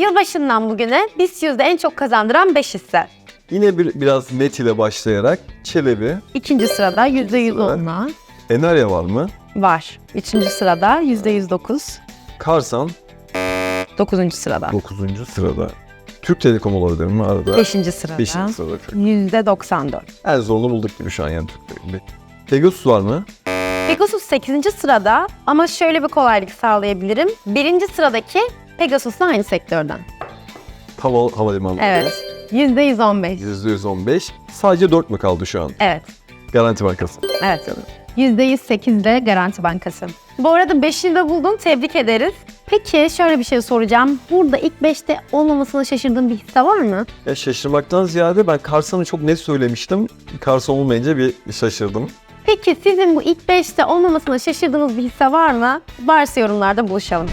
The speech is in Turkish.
Yılbaşından bugüne BIST yüzde en çok kazandıran 5 hisse. Yine bir, biraz net ile başlayarak Çelebi, İkinci sırada %100 Sıra. onunla Enarya var mı? var. Üçüncü sırada %109. Karsan Dokuzuncu sırada. 9. sırada. Türk Telekom olabilir mi arada? Beşinci sırada. 5. sırada. %94. En zorunu bulduk gibi şu an yani Türk Telekom. Pegasus var mı? Pegasus 8. sırada ama şöyle bir kolaylık sağlayabilirim. Birinci sıradaki Pegasus'la aynı sektörden. Hava, havalimanı. Evet. %115. %115. Sadece 4 mü kaldı şu an? Evet. Garanti Bankası. Evet canım. %108 de Garanti Bankası. Bu arada 5'i de buldun. Tebrik ederiz. Peki şöyle bir şey soracağım. Burada ilk 5'te olmamasına şaşırdığın bir hisse var mı? Ya şaşırmaktan ziyade ben Karsan'ı çok net söylemiştim. Karsan olmayınca bir şaşırdım. Peki sizin bu ilk 5'te olmamasına şaşırdığınız bir hisse var mı? Varsa yorumlarda buluşalım.